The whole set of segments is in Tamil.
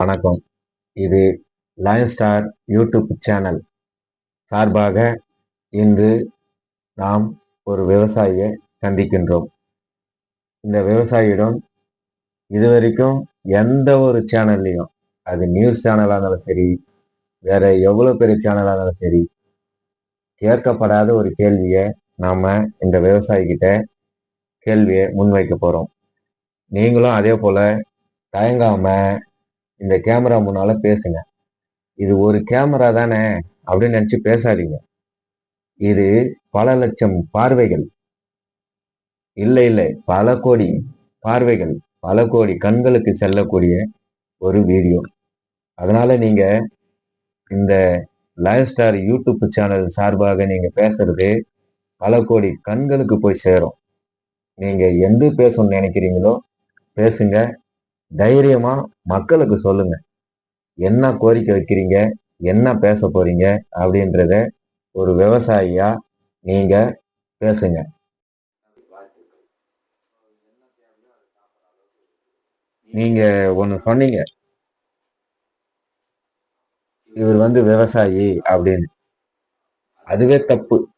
வணக்கம். இது லயன் ஸ்டார் யூடியூப் சேனல் சார்பாக இன்று நாம் ஒரு விவசாயியை சந்திக்கின்றோம். இந்த விவசாயியிடம் இதுவரைக்கும் எந்த ஒரு சேனல்லையும் அது நியூஸ் சேனலாக இருந்தாலும் சரி வேற எவ்வளோ பெரிய சேனலாக இருந்தாலும் சரி கேட்கப்படாத ஒரு கேள்வியை நாம் இந்த விவசாயிக்கிட்ட கேள்வியை முன்வைக்க போகிறோம் நீங்களும் அதே போல் தயங்காமல் இந்த கேமரா முன்னால பேசுங்க. இது ஒரு கேமரா தானே அப்படின்னு நினச்சி பேசாதீங்க. இது பல லட்சம் பார்வைகள். இல்லை இல்லை பல கோடி பார்வைகள். பல கோடி கண்களுக்கு செல்லக்கூடிய ஒரு வீடியோ. அதனால நீங்க இந்த லைவ் ஸ்டார் யூடியூப் சேனல் சார்பாக நீங்க பேசுறது பல கோடி கண்களுக்கு போய் சேரும். நீங்க எந்த பேசணும்னு நினைக்கிறீங்களோ பேசுங்க. தைரியமா மக்களுக்கு சொல்லுங்க. என்ன கோரிக்கை வைக்கிறீங்க? என்ன பேச போறீங்க? அப்படின்றத ஒரு விவசாயியா நீங்க பேசுங்க. நீங்க ஒன்று சொன்னீங்க. இவர் வந்து விவசாயி அப்படின்னு. அதுவே தப்பு.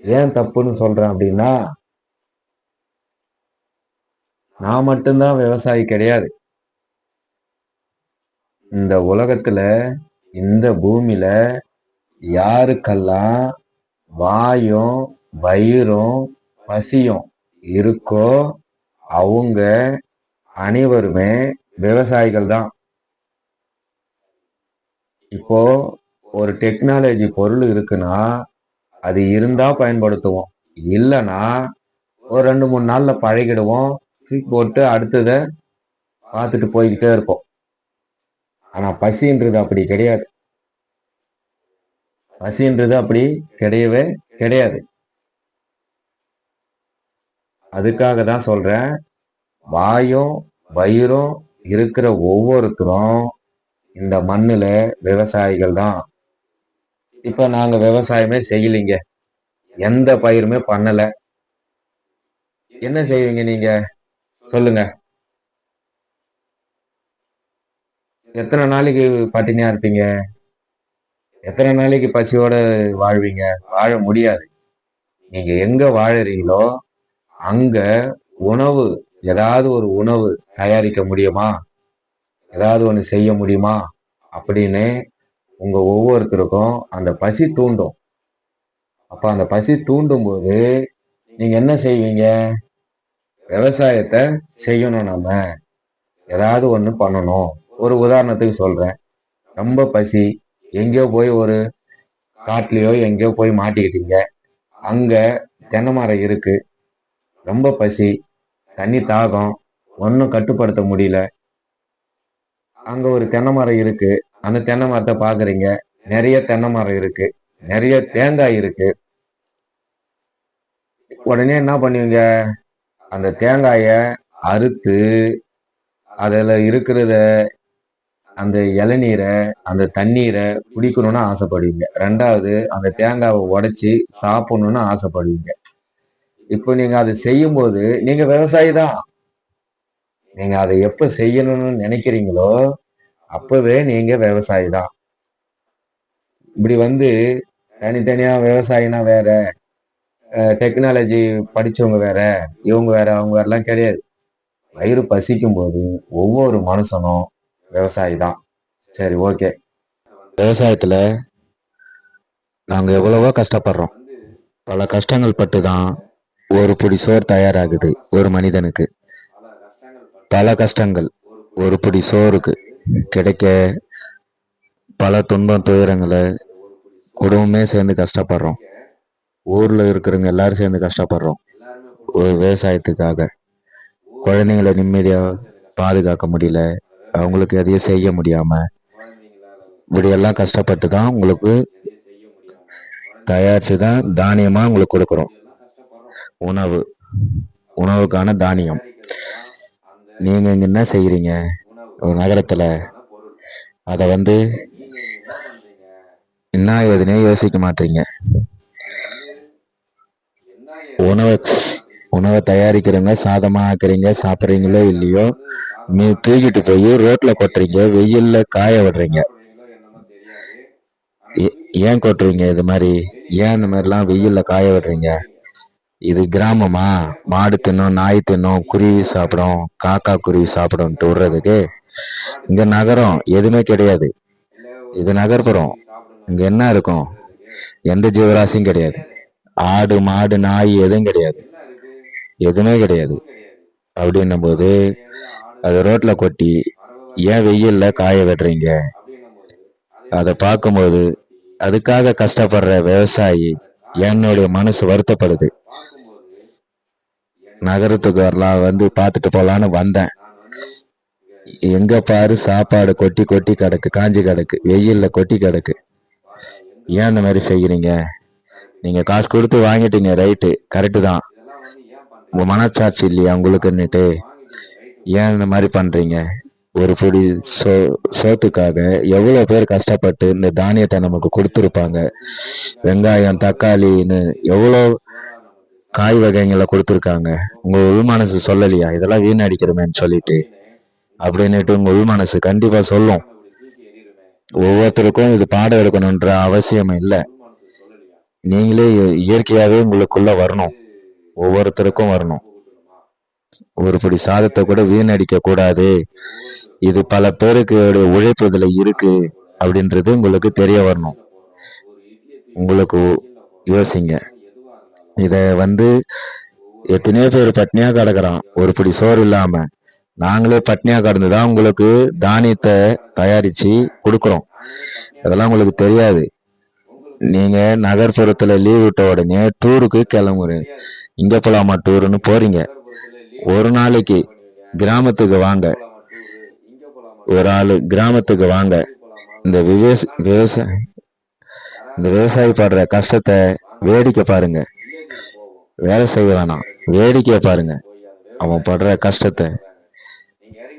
ஏன் தப்புன்னு சொல்றேன் அப்படின்னா நான் மட்டும்தான் விவசாயி கிடையாது. இந்த உலகத்துல இந்த பூமியில யாருக்கெல்லாம் வாயும் வயிறும் பசியும் இருக்கோ அவங்க அனைவருமே விவசாயிகள் தான். இப்போ ஒரு டெக்னாலஜி பொருள் இருக்குன்னா அது இருந்தா பயன்படுத்துவோம். இல்லைன்னா ஒரு ரெண்டு மூணு நாள்ல பழகிடுவோம். தூக்கி போட்டு அடுத்ததை பார்த்துட்டு போய்கிட்டே இருப்போம். ஆனால் பசின்றது அப்படி கிடையாது. பசின்றது அப்படி கிடையவே கிடையாது. அதுக்காக தான் சொல்கிறேன் வாயும் வயிறும் இருக்கிற ஒவ்வொருத்தரும் இந்த மண்ணில் விவசாயிகள் தான். இப்போ நாங்கள் விவசாயமே செய்யலைங்க. எந்த பயிருமே பண்ணலை. என்ன செய்வீங்க நீங்கள் சொல்லுங்க. எத்தனை நாளைக்கு பட்டினியா இருப்பீங்க? எத்தனை நாளைக்கு பசியோட வாழ்வீங்க? வாழ முடியாது. நீங்க எங்க வாழறீங்களோ அங்க உணவு ஏதாவது ஒரு உணவு தயாரிக்க முடியுமா? ஏதாவது ஒன்று செய்ய முடியுமா? அப்படின்னு உங்க ஒவ்வொருத்தருக்கும் அந்த பசி தூண்டும். அப்ப அந்த பசி தூண்டும் போது நீங்க என்ன செய்வீங்க? விவசாயத்தை செய்யணும் நம்ம ஏதாவது ஒன்று பண்ணணும். ஒரு உதாரணத்துக்கு சொல்கிறேன் ரொம்ப பசி. எங்கேயோ போய் ஒரு காட்டிலையோ எங்கேயோ போய் மாட்டிக்கிட்டீங்க. அங்கே தென்னை மரம் இருக்குது ரொம்ப பசி. தண்ணி தாகம். ஒன்றும் கட்டுப்படுத்த முடியல. அங்கே ஒரு தென்னை மரம் இருக்குது அந்த தென்னை மரத்தை பார்க்குறீங்க நிறைய தென்னை மரம் இருக்குது நிறைய தேங்காய் இருக்குது உடனே என்ன பண்ணுவீங்க? அந்த தேங்காயை அறுத்து அதில் இருக்கிறத அந்த இளநீரை அந்த தண்ணீரை குடிக்கணும்னு ஆசைப்படுவீங்க. ரெண்டாவது அந்த தேங்காவை உடைச்சி சாப்பிடணும்னு ஆசைப்படுவீங்க. இப்போ நீங்கள் அதை செய்யும்போது நீங்கள் விவசாயி தான். நீங்கள் அதை எப்போ செய்யணும்னு நினைக்கிறீங்களோ அப்போவே நீங்கள் விவசாயி தான். இப்படி வந்து தனித்தனியாக விவசாயினா வேற டெக்னாலஜி படிச்சவங்க வேற இவங்க வேற அவங்க வேறலாம் கிடையாது. வயிறு பசிக்கும் போது ஒவ்வொரு மனுஷனும் விவசாயி தான். சரி ஓகே விவசாயத்துல நாங்க எவ்வளவோ கஷ்டப்படுறோம். பல கஷ்டங்கள் பட்டு தான் ஒரு பிடி சோறு தயாராகுது ஒரு மனிதனுக்கு. பல கஷ்டங்கள் ஒரு பிடி சோறுக்கு கிடைக்க பல துன்பம் துயரங்களை குடும்பமே சேர்ந்து கஷ்டப்படுறோம். ஊர்ல இருக்கிறவங்க எல்லாரும் சேர்ந்து கஷ்டப்படுறோம். ஒரு விவசாயத்துக்காக. குழந்தைங்களை நிம்மதியா பாதுகாக்க முடியல. அவங்களுக்கு எதையும் செய்ய முடியாம. இப்படியெல்லாம் கஷ்டப்பட்டு தான் உங்களுக்கு தயாரிச்சு தான் தானியமா உங்களுக்கு கொடுக்குறோம். உணவு. உணவுக்கான தானியம். நீங்க இங்க என்ன செய்யறீங்க ஒரு நகரத்துல. அதை வந்து என்ன எதுனே யோசிக்க மாட்டீங்க. உணவை உணவை தயாரிக்கிறவங்க சாதமாக ஆக்குறீங்க சாப்பிட்றீங்களோ இல்லையோ நீ தூக்கிட்டு போய் ரோட்டில் கொட்டுறீங்க வெயிலில் காய விடுறீங்க. ஏ- ஏன் கொட்டுறீங்க இது மாதிரி? ஏன் இந்த மாதிரிலாம் வெயிலில் காய விடுறீங்க? இது கிராமமா? மாடு தின்னும் நாய் தின்னும் குருவி சாப்பிடும் காக்கா குருவி சாப்பிடும்ட்டு விடுறதுக்கு? இங்க நகரம் எதுவுமே கிடையாது. இது நகர்ப்புறம். இங்க என்ன இருக்கும்? எந்த ஜீவராசியும் கிடையாது. ஆடு மாடு நாய் எதுவும் கிடையாது. எதுவுமே கிடையாது. அப்படின்னும் போது அது ரோட்டில் கொட்டி ஏன் வெயிலில் காய விடுறீங்க? அதை பார்க்கும்போது அதுக்காக கஷ்டப்படுற விவசாயி என்னுடைய மனசு வருத்தப்படுது. நகரத்துக்கு வரலாம் வந்து பார்த்துட்டு போகலான்னு வந்தேன். எங்க பாரு சாப்பாடு கொட்டி கொட்டி கிடக்கு காஞ்சி கிடக்கு வெயில்ல கொட்டி கிடக்கு. ஏன் இந்த மாதிரி செய்கிறீங்க நீங்க காசு கொடுத்து வாங்கிட்டீங்க ரைட்டு கரெக்டு தான். உங்க மனச்சாட்சி இல்லையா உங்களுக்குன்னுட்டு? ஏன் இந்த மாதிரி பண்றீங்க? ஒரு பொடி சோ சோத்துக்காக எவ்வளோ பேர் கஷ்டப்பட்டு இந்த தானியத்தை நமக்கு கொடுத்துருப்பாங்க? வெங்காயம் தக்காளின்னு எவ்வளோ காய் வகைங்களை கொடுத்துருக்காங்க? உங்கள் உள் மனசு சொல்லலையா? இதெல்லாம் வீணடிக்கிறமேன்னு சொல்லிட்டு. அப்படின்னுட்டு உங்கள் உள் மனசு கண்டிப்பாக சொல்லும். ஒவ்வொருத்தருக்கும் இது பாடம் எடுக்கணுன்ற அவசியம் இல்லை. நீங்களே இ- உங்களுக்குள்ள வரணும். ஒவ்வொருத்தருக்கும் வரணும். ஒருபடி சாதத்தை கூட வீணடிக்க கூடாது. இது பல பேருக்கு உழைப்பு இதில் இருக்கு அப்படின்றது உங்களுக்கு தெரிய வரணும். உங்களுக்கு யோசிங்க. இதை வந்து எத்தனையோ பேர் பட்னியாக கிடக்குறான். ஒரு பிடி சோறு இல்லாமல் நாங்களே பட்னியாக கடந்து தான் உங்களுக்கு தானியத்தை தயாரித்து கொடுக்குறோம். அதெல்லாம் உங்களுக்கு தெரியாது. நீங்கள் நகர்ப்புறத்தில் லீவ் விட்ட உடனே டூருக்கு கிளம்புறீங்க இங்கே போகலாமா டூருன்னு போகிறீங்க ஒரு நாளைக்கு கிராமத்துக்கு வாங்க. ஒரு ஆள் கிராமத்துக்கு வாங்க. இந்த விவச விவசாய இந்த விவசாயி படுற கஷ்டத்தை வேடிக்கை பாருங்க. வேலை செய்ய வேணாம். வேடிக்கையை பாருங்க. அவன் படுற கஷ்டத்தை.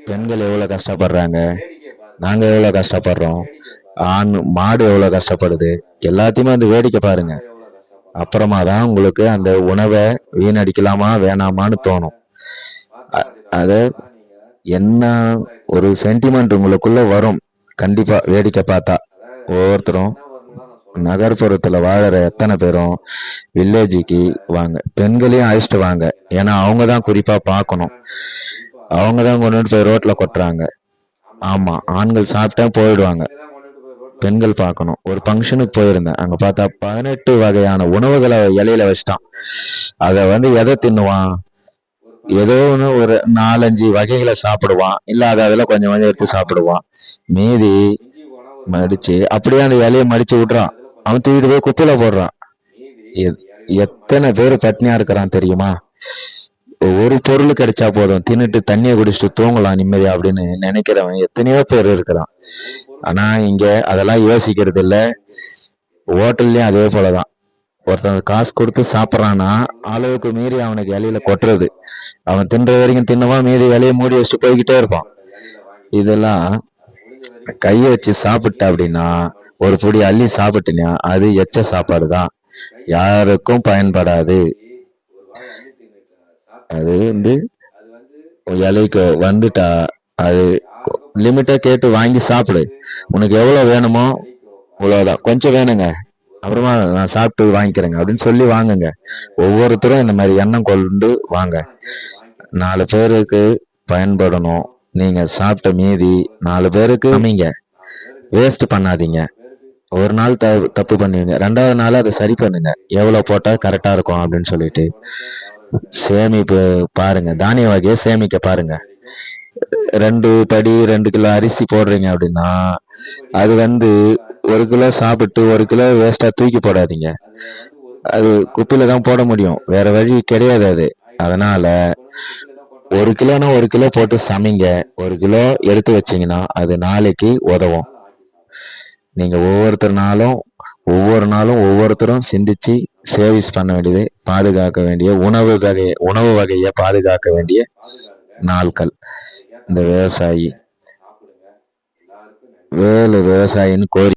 பெண்கள் எவ்வளோ கஷ்டப்படுறாங்க? நாங்கள் எவ்வளோ கஷ்டப்படுறோம்? ஆண் மாடு எவ்வளோ கஷ்டப்படுது? எல்லாத்தையுமே வந்து வேடிக்கை பாருங்க. அப்புறமா தான் உங்களுக்கு அந்த உணவை வீணடிக்கலாமா வேணாமான்னு தோணும். அ- அத என்ன ஒரு சென்டிமெண்ட் உங்களுக்குள்ள வரும். கண்டிப்பா வேடிக்கை பார்த்தா. ஒவ்வொருத்தரும் நகர்ப்புறத்துல வாழற எத்தனை பேரும் வில்லேஜுக்கு வாங்க. பெண்களையும் அழைச்சிட்டு வாங்க. ஏன்னா அவங்க தான் குறிப்பா பார்க்கணும். அவங்க தான் கொண்டு போய் ரோட்ல கொட்டுறாங்க. ஆமா ஆண்கள் சாப்பிட்டா போயிடுவாங்க. பெண்கள் பார்க்கணும். ஒரு ஃபங்க்ஷனுக்கு போயிருந்தேன். அங்க பார்த்தா பதினெட்டு வகையான உணவுகளை இலையில வச்சிட்டான். அதை வந்து எதை தின்னுவான்? ஏதோ ஒன்று ஒரு நாலஞ்சு வகைகளை சாப்பிடுவான். இல்லை அதை அதில் கொஞ்சம் கொஞ்சம் எடுத்து சாப்பிடுவான். மீதி மடிச்சு அப்படியே அந்த இலையை மடிச்சு விட்றான். அவன் தூக்கிட்டு போய் குப்பையில போடுறான். எத்- எத்தனை பேர் பட்னியா இருக்கிறான் தெரியுமா? ஒரு பொருள் கிடைச்சா போதும். தின்னுட்டு தண்ணியை குடிச்சிட்டு தூங்கலாம் நிம்மதியா அப்படின்னு நினைக்கிறவன் எத்தனையோ பேர் இருக்கிறான். ஆனா இங்க அதெல்லாம் யோசிக்கிறது இல்ல. ஹோட்டல்லயும் அதே போலதான். ஒருத்தன் காசு கொடுத்து சாப்பிட்றான்னா அளவுக்கு மீறி அவனுக்கு இலையில கொட்டுறது. அவன் தின்ற வரைக்கும் தின்னவா மீதி இலையை மூடி வச்சுட்டு போய்கிட்டே இருப்பான். இதெல்லாம் கையை வச்சு சாப்பிட்ட அப்படின்னா ஒரு பொடி அள்ளி சாப்பிட்டுனா அது எச்ச சாப்பாடு தான் யாருக்கும் பயன்படாது. அது வந்து இலைக்கு வந்துட்டா அது லிமிட்டா கேட்டு வாங்கி சாப்பிடு. உனக்கு எவ்வளவு வேணுமோ இவ்வளவுதான். கொஞ்சம் வேணுங்க. அப்புறமா நான் சாப்பிட்டு வாங்கிக்கிறேங்க. அப்படின்னு சொல்லி வாங்குங்க. ஒவ்வொருத்தரும் இந்த மாதிரி எண்ணம் கொண்டு வாங்க. நாலு பேருக்கு பயன்படணும். நீங்க சாப்பிட்ட மீதி நாலு பேருக்கு நீங்க வேஸ்ட் பண்ணாதீங்க. ஒரு நாள் த தப்பு பண்ணுவீங்க ரெண்டாவது நாள் அதை சரி பண்ணுங்க. எவ்வளோ போட்டால் கரெக்டாக இருக்கும் அப்படின்னு சொல்லிட்டு. சேமிப்பு பாருங்க. தானிய வகையை சேமிக்க பாருங்க. ரெண்டு படி ரெண்டு கிலோ அரிசி போடுறீங்க அப்படின்னா அது வந்து ஒரு கிலோ சாப்பிட்டு ஒரு கிலோ வேஸ்ட்டாக தூக்கி போடாதீங்க. அது குப்பையில் தான் போட முடியும். வேற வழி கிடையாது அது. அதனால ஒரு கிலோனா ஒரு கிலோ போட்டு சமைங்க. ஒரு கிலோ எடுத்து வச்சிங்கன்னா அது நாளைக்கு உதவும். நீங்க ஒவ்வொருத்தர் நாளும் ஒவ்வொரு நாளும் ஒவ்வொருத்தரும் சிந்திச்சு சேவிஸ் பண்ண வேண்டியது பாதுகாக்க வேண்டிய உணவு வகை உணவு வகையை பாதுகாக்க வேண்டிய நாட்கள் இந்த விவசாயி வேலு விவசாயின்னு கோரி